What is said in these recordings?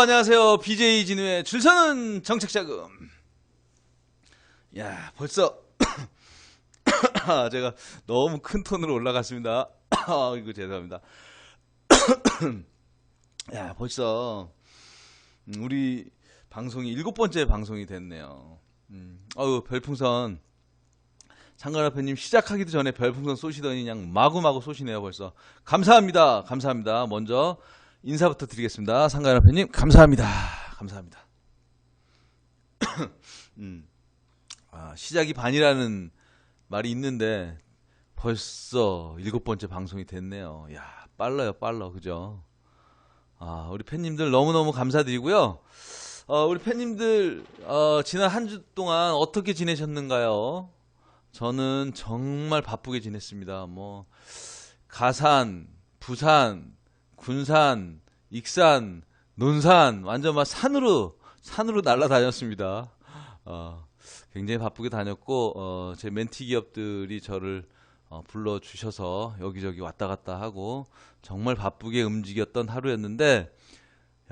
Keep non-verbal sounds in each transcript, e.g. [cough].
안녕하세요. BJ 진우의 줄서는 정책자금. 야, 벌써 [coughs] 제가 너무 큰 톤으로 올라갔습니다. [coughs] 아, 이거 죄송합니다. [coughs] 야, 벌써 음, 우리 방송이 일곱 번째 방송이 됐네요. 음, 어우, 별풍선 장가라표님 시작하기도 전에 별풍선 쏘시더니 그냥 마구마구 쏘시네요 벌써 감사합니다 감사합니다 먼저 인사부터 드리겠습니다. 상가라표님 감사합니다. 감사합니다. [clears throat] 음, 아, 시작이 반이라는 말이 있는데 벌써 일곱 번째 방송이 됐네요. 야 빨라요 빨라 그죠? 아 우리 팬님들 너무너무 감사드리고요. 어, 우리 팬님들 어, 지난 한 주 동안 어떻게 지내셨는가요? 저는 정말 바쁘게 지냈습니다. 뭐 가산, 부산, 군산, 익산, 논산 완전 막 산으로 산으로 날아다녔습니다. 어, 굉장히 바쁘게 다녔고 어, 제 멘티 기업들이 저를 어, 불러 주셔서 여기저기 왔다 갔다 하고 정말 바쁘게 움직였던 하루였는데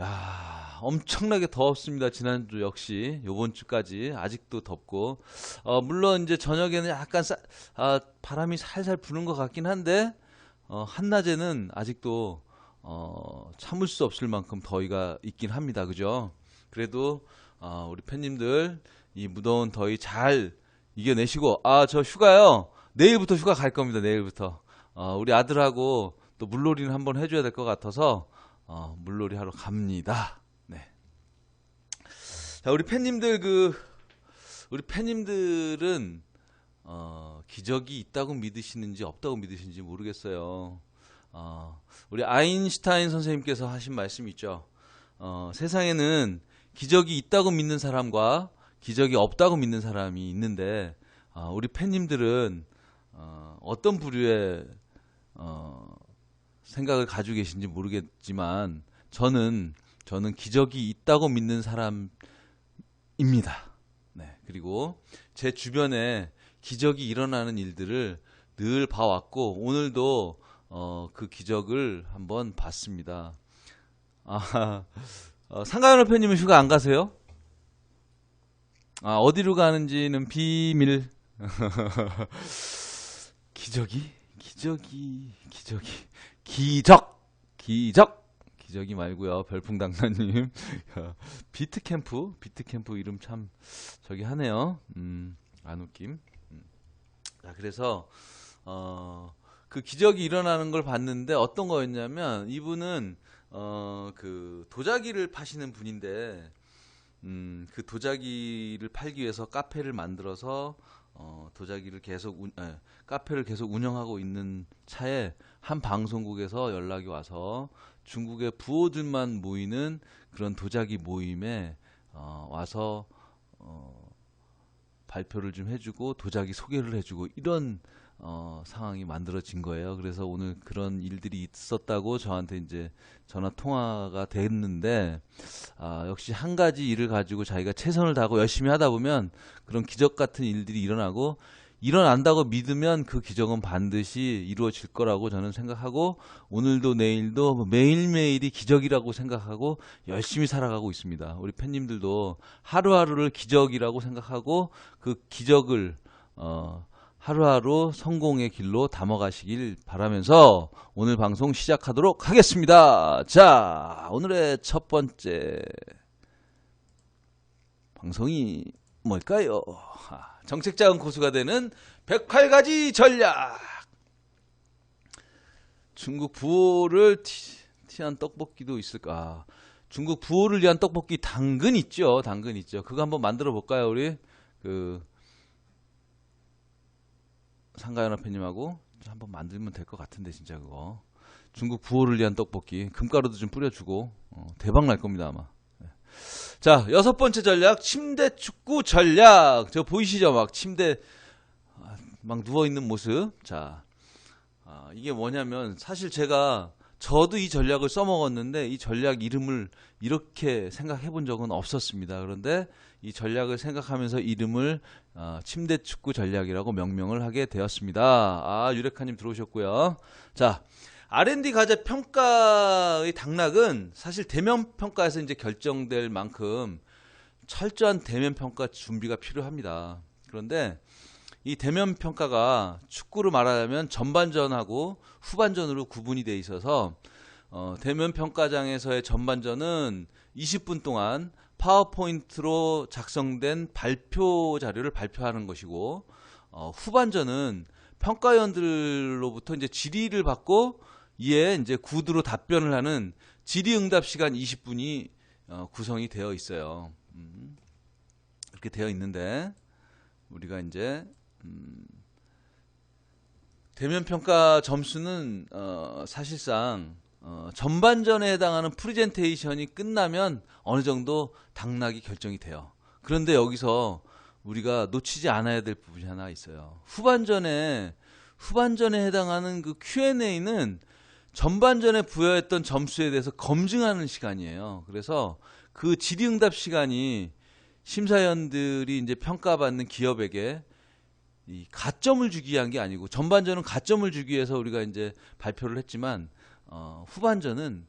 야, 엄청나게 더웠습니다. 지난주 역시 요번 주까지 아직도 덥고 어, 물론 이제 저녁에는 약간 싸, 아, 바람이 살살 부는 것 같긴 한데 어, 한낮에는 아직도 어, 참을 수 없을 만큼 더위가 있긴 합니다. 그죠? 그래도 어, 우리 팬님들 이 무더운 더위 잘 이겨내시고 아 저 휴가요 내일부터 휴가 갈 겁니다. 내일부터 어, 우리 아들하고 또 물놀이는 한번 해줘야 될 것 같아서 어, 물놀이 하러 갑니다. 네. 자, 우리 팬님들 그 우리 팬님들은 어, 기적이 있다고 믿으시는지 없다고 믿으시는지 모르겠어요. 어, 우리 아인슈타인 선생님께서 하신 말씀 있죠. 어, 세상에는 기적이 있다고 믿는 사람과 기적이 없다고 믿는 사람이 있는데 어, 우리 팬님들은 어, 어떤 부류의 어, 생각을 가지고 계신지 모르겠지만 저는 저는 기적이 있다고 믿는 사람입니다. 네. 그리고 제 주변에 기적이 일어나는 일들을 늘 봐왔고 오늘도 어, 그 기적을 한번 봤습니다. 아, [laughs] 어, 상가연 회님은 휴가 안 가세요? 아, 어디로 가는지는 비밀. [laughs] 기적이? 기적이, 기적이. 기적! 기적! 기적이 말고요 별풍당나님. [laughs] 비트캠프? 비트캠프 이름 참, 저기 하네요. 음, 안 웃김. 음. 자, 그래서, 어, 그 기적이 일어나는 걸 봤는데 어떤 거였냐면, 이분은, 어, 그, 도자기를 파시는 분인데, 음, 그 도자기를 팔기 위해서 카페를 만들어서 어, 도자기를 계속 운, 에, 카페를 계속 운영하고 있는 차에 한 방송국에서 연락이 와서 중국의 부호들만 모이는 그런 도자기 모임에 어, 와서 어, 발표를 좀 해주고 도자기 소개를 해주고 이런 어, 상황이 만들어진 거예요. 그래서 오늘 그런 일들이 있었다고 저한테 이제 전화 통화가 됐는데 아, 역시 한 가지 일을 가지고 자기가 최선을 다하고 열심히 하다 보면 그런 기적 같은 일들이 일어나고 일어난다고 믿으면 그 기적은 반드시 이루어질 거라고 저는 생각하고 오늘도 내일도 뭐 매일매일이 기적이라고 생각하고 열심히 살아가고 있습니다. 우리 팬님들도 하루하루를 기적이라고 생각하고 그 기적을 어, 하루하루 성공의 길로 담아가시길 바라면서 오늘 방송 시작하도록 하겠습니다. 자, 오늘의 첫 번째 방송이 뭘까요? 정책자은 고수가 되는 108가지 전략. 중국 부호를 티, 티한 떡볶이도 있을까? 중국 부호를 위한 떡볶이 당근 있죠. 당근 있죠. 그거 한번 만들어 볼까요, 우리? 그 상가연합회님하고 한번 만들면 될 것 같은데 진짜 그거. 중국 부호를 위한 떡볶이. 금가루도 좀 뿌려주고 어, 대박 날 겁니다 아마. 네. 자 여섯 번째 전략 침대 축구 전략. 저 보이시죠? 막 침대 아, 막 누워있는 모습. 자 아, 이게 뭐냐면 사실 제가 저도 이 전략을 써먹었는데 이 전략 이름을 이렇게 생각해 본 적은 없었습니다. 그런데 이 전략을 생각하면서 이름을 어, 침대 축구 전략이라고 명명을 하게 되었습니다. 아 유레카님 들어오셨고요. 자 R&D 과제 평가의 당락은 사실 대면 평가에서 이제 결정될 만큼 철저한 대면 평가 준비가 필요합니다. 그런데 이 대면 평가가 축구로 말하자면 전반전하고 후반전으로 구분이 돼 있어서 어, 대면 평가장에서의 전반전은 20분 동안 파워포인트로 작성된 발표 자료를 발표하는 것이고 어, 후반전은 평가위원들로부터 이제 질의를 받고 이에 이제 구두로 답변을 하는 질의응답 시간 20분이 어, 구성이 되어 있어요. 음, 이렇게 되어 있는데 우리가 이제 음, 대면 평가 점수는 어, 사실상 어, 전반전에 해당하는 프레젠테이션이 끝나면 어느 정도 당락이 결정이 돼요. 그런데 여기서 우리가 놓치지 않아야 될 부분이 하나 있어요. 후반전에 후반전에 해당하는 그 Q&A는 전반전에 부여했던 점수에 대해서 검증하는 시간이에요. 그래서 그 질의응답 시간이 심사위원들이 이제 평가받는 기업에게 이 가점을 주기 위한 게 아니고 전반전은 가점을 주기 위해서 우리가 이제 발표를 했지만 어, 후반전은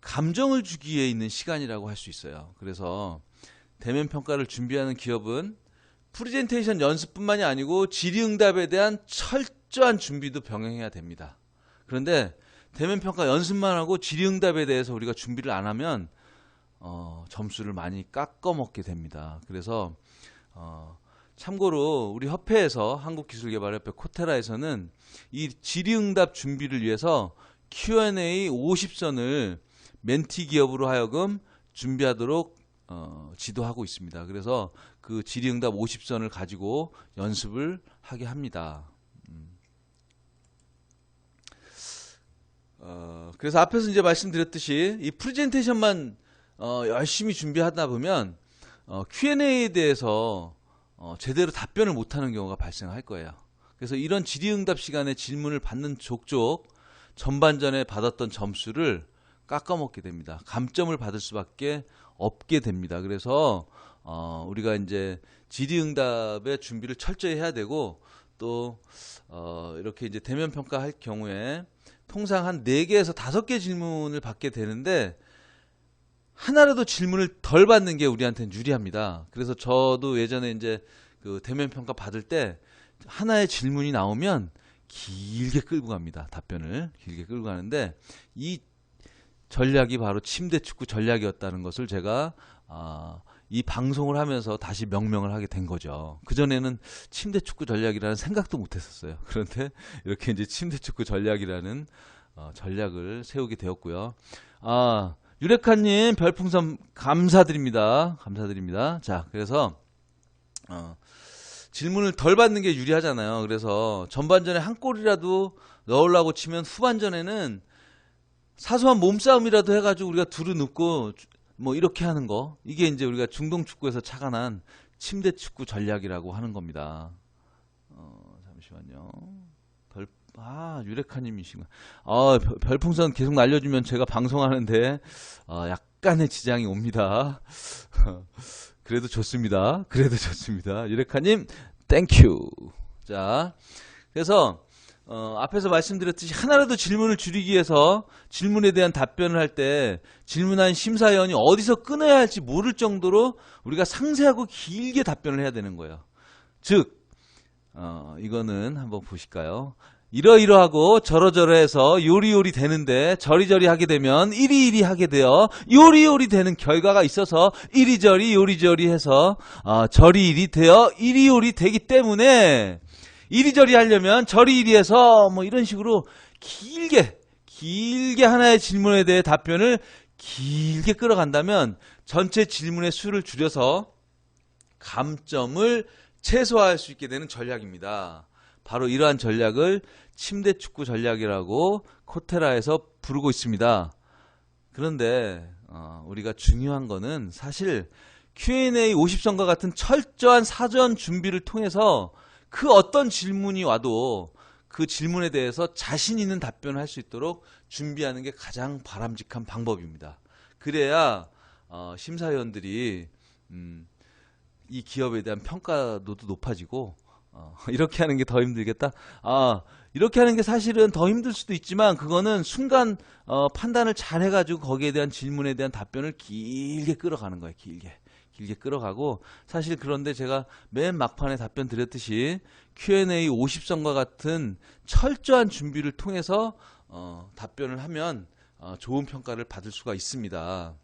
감정을 주기 위해 있는 시간이라고 할 수 있어요. 그래서 대면 평가를 준비하는 기업은 프레젠테이션 연습뿐만이 아니고 질의응답에 대한 철저한 준비도 병행해야 됩니다. 그런데 대면 평가 연습만 하고 질의응답에 대해서 우리가 준비를 안 하면 어, 점수를 많이 깎아 먹게 됩니다. 그래서 어, 참고로 우리 협회에서 한국기술개발협회 코테라에서는 이 질의응답 준비를 위해서 Q&A 50선을 멘티 기업으로 하여금 준비하도록 어, 지도하고 있습니다. 그래서 그 질의응답 50선을 가지고 연습을 하게 합니다. 음. 어, 그래서 앞에서 이제 말씀드렸듯이 이 프레젠테이션만 어, 열심히 준비하다 보면 어, Q&A에 대해서 어, 제대로 답변을 못하는 경우가 발생할 거예요. 그래서 이런 질의응답 시간에 질문을 받는 족족 전반전에 받았던 점수를 깎아먹게 됩니다. 감점을 받을 수밖에 없게 됩니다. 그래서 어, 우리가 이제 질의응답의 준비를 철저히 해야 되고 또 어, 이렇게 이제 대면 평가할 경우에 통상 한 4개에서 5개 질문을 받게 되는데 하나라도 질문을 덜 받는 게 우리한테는 유리합니다. 그래서 저도 예전에 이제 그 대면 평가 받을 때 하나의 질문이 나오면 길게 끌고 갑니다. 답변을 길게 끌고 가는데 이 전략이 바로 침대 축구 전략이었다는 것을 제가 아, 이 방송을 하면서 다시 명명을 하게 된 거죠. 그전에는 침대 축구 전략이라는 생각도 못 했었어요. [laughs] 그런데 이렇게 이제 침대 축구 전략이라는 어, 전략을 세우게 되었고요. 아, 유레카님 별풍선 감사드립니다. 감사드립니다. 자, 그래서 어, 질문을 덜 받는 게 유리하잖아요. 그래서 전반전에 한 골이라도 넣으려고 치면 후반전에는 사소한 몸싸움이라도 해가지고 우리가 두루 눕고 뭐 이렇게 하는 거 이게 이제 우리가 중동 축구에서 착안한 침대 축구 전략이라고 하는 겁니다. 어, 잠시만요. 별, 아 유레카님이시구나. 아 별- 별풍선 계속 날려주면 제가 방송하는데 어, 약간의 지장이 옵니다. [laughs] 그래도 좋습니다. 그래도 좋습니다. 유레카님, 땡큐. 자, 그래서, 어, 앞에서 말씀드렸듯이 하나라도 질문을 줄이기 위해서 질문에 대한 답변을 할 때 질문한 심사위원이 어디서 끊어야 할지 모를 정도로 우리가 상세하고 길게 답변을 해야 되는 거예요. 즉, 어, 이거는 한번 보실까요? 이러이러하고 저러저러해서 요리요리 되는데 저리저리 하게 되면 이리이리 하게 되어 요리요리 되는 결과가 있어서 이리저리 요리저리 해서 어, 저리이리 되어 이리요리 되기 때문에 이리저리 하려면 저리이리 해서 뭐 이런 식으로 길게 길게 하나의 질문에 대해 답변을 길게 끌어간다면 전체 질문의 수를 줄여서 감점을 최소화할 수 있게 되는 전략입니다. 바로 이러한 전략을 침대 축구 전략이라고 코테라에서 부르고 있습니다. 그런데 어, 우리가 중요한 거는 사실 Q&A 50선과 같은 철저한 사전 준비를 통해서 그 어떤 질문이 와도 그 질문에 대해서 자신 있는 답변을 할 수 있도록 준비하는 게 가장 바람직한 방법입니다. 그래야 어, 심사위원들이 음, 이 기업에 대한 평가도도 높아지고 어, [laughs] 이렇게 하는 게 더 힘들겠다. 아 이렇게 하는 게 사실은 더 힘들 수도 있지만 그거는 순간 어, 판단을 잘 해가지고 거기에 대한 질문에 대한 답변을 길게 끌어가는 거예요. 길게. 길게 끌어가고 사실 그런데 제가 맨 막판에 답변 드렸듯이 Q&A 50선과 같은 철저한 준비를 통해서 어, 답변을 하면 어, 좋은 평가를 받을 수가 있습니다.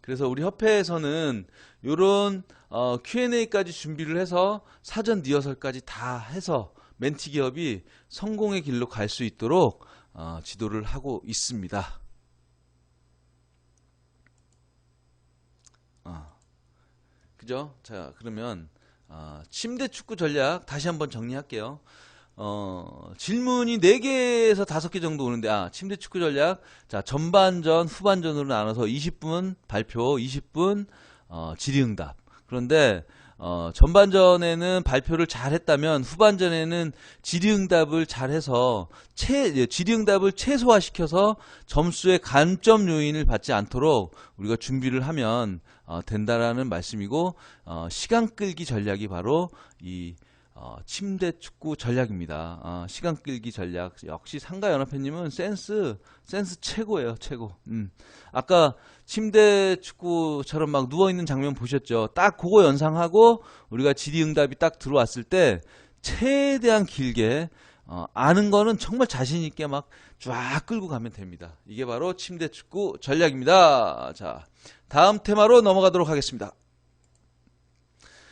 그래서 우리 협회에서는 이런 어, Q&A까지 준비를 해서 사전 리허설까지 다 해서 멘티 기업이 성공의 길로 갈 수 있도록 어, 지도를 하고 있습니다. 어, 그죠? 자 그러면 어, 침대 축구 전략 다시 한번 정리할게요. 어, 질문이 4개에서 5개 정도 오는데, 아, 침대 축구 전략. 자, 전반전, 후반전으로 나눠서 20분 발표, 20분, 어, 질의응답. 그런데, 어, 전반전에는 발표를 잘 했다면, 후반전에는 질의응답을 잘 해서, 최, 예, 질의응답을 최소화시켜서 점수의 간점 요인을 받지 않도록 우리가 준비를 하면, 어, 된다라는 말씀이고, 어, 시간 끌기 전략이 바로 이, 어, 침대 축구 전략입니다. 어, 시간 끌기 전략. 역시 상가 연합회님은 센스, 센스 최고예요, 최고. 음. 아까 침대 축구처럼 막 누워 있는 장면 보셨죠? 딱 그거 연상하고 우리가 질의응답이 딱 들어왔을 때 최대한 길게 어, 아는 거는 정말 자신 있게 막 쫙 끌고 가면 됩니다. 이게 바로 침대 축구 전략입니다. 자, 다음 테마로 넘어가도록 하겠습니다.